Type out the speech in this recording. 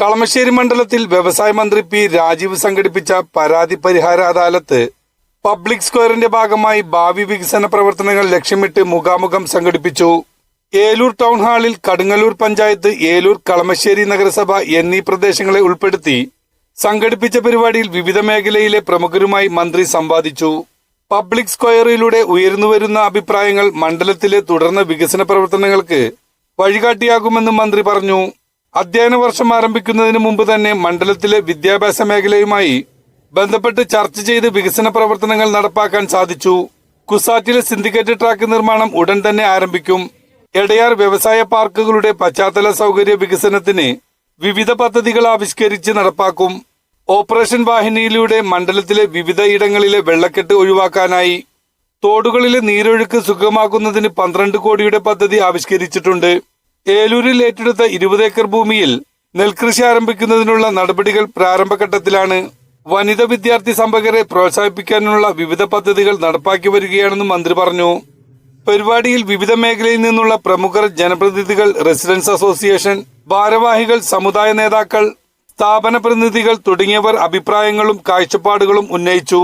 കളമശ്ശേരി മണ്ഡലത്തിൽ വ്യവസായ മന്ത്രി പി രാജീവ് സംഘടിപ്പിച്ച പരാതി പരിഹാര അദാലത്ത് പബ്ലിക് സ്ക്വയറിന്റെ ഭാഗമായി ഭാവി വികസന പ്രവർത്തനങ്ങൾ ലക്ഷ്യമിട്ട് മുഖാമുഖം സംഘടിപ്പിച്ചു. ഏലൂർ ടൗൺ ഹാളിൽ കടുങ്ങല്ലൂർ പഞ്ചായത്ത് ഏലൂർ കളമശ്ശേരി നഗരസഭ എന്നീ പ്രദേശങ്ങളെ ഉൾപ്പെടുത്തി സംഘടിപ്പിച്ച പരിപാടിയിൽ വിവിധ മേഖലയിലെ പ്രമുഖരുമായി മന്ത്രി സംവാദിച്ചു. പബ്ലിക് സ്ക്വയറിലൂടെ ഉയർന്നുവരുന്ന അഭിപ്രായങ്ങൾ മണ്ഡലത്തിലെ തുടർന്ന വികസന പ്രവർത്തനങ്ങൾക്ക് വഴികാട്ടിയാകുമെന്നും മന്ത്രി പറഞ്ഞു. അധ്യയന വർഷം ആരംഭിക്കുന്നതിന് മുമ്പ് തന്നെ മണ്ഡലത്തിലെ വിദ്യാഭ്യാസ മേഖലയുമായി ബന്ധപ്പെട്ട് ചർച്ച ചെയ്ത് വികസന പ്രവർത്തനങ്ങൾ നടപ്പാക്കാൻ സാധിച്ചു. കുസാറ്റിലെ സിൻഡിക്കേറ്റ് ട്രാക്ക് നിർമ്മാണം ഉടൻ തന്നെ ആരംഭിക്കും. എടയാർ വ്യവസായ പാർക്കുകളുടെ പശ്ചാത്തല സൗകര്യ വികസനത്തിന് വിവിധ പദ്ധതികൾ ആവിഷ്കരിച്ച് നടപ്പാക്കും. ഓപ്പറേഷൻ വാഹിനിയിലൂടെ മണ്ഡലത്തിലെ വിവിധ ഇടങ്ങളിലെ വെള്ളക്കെട്ട് ഒഴിവാക്കാനായി. തോടുകളിലെ നീരൊഴുക്ക് സുഗമാക്കുന്നതിന് പന്ത്രണ്ട് കോടിയുടെ പദ്ധതി ആവിഷ്കരിച്ചിട്ടുണ്ട്. ഏലൂരിൽ ഏറ്റെടുത്ത ഇരുപത് ഏക്കർ ഭൂമിയിൽ നെൽകൃഷി ആരംഭിക്കുന്നതിനുള്ള നടപടികൾ പ്രാരംഭഘട്ടത്തിലാണ്. വനിത വിദ്യാർത്ഥി സംഭകരെ പ്രോത്സാഹിപ്പിക്കാനുള്ള വിവിധ പദ്ധതികൾ നടപ്പാക്കി വരികയാണെന്നും മന്ത്രി പറഞ്ഞു. പരിപാടിയിൽ വിവിധ മേഖലയിൽ നിന്നുള്ള പ്രമുഖർ ജനപ്രതിനിധികൾ റെസിഡൻസ് അസോസിയേഷൻ ഭാരവാഹികൾ സമുദായ നേതാക്കൾ സ്ഥാപന പ്രതിനിധികൾ തുടങ്ങിയവർ അഭിപ്രായങ്ങളും കാഴ്ചപ്പാടുകളും ഉന്നയിച്ചു.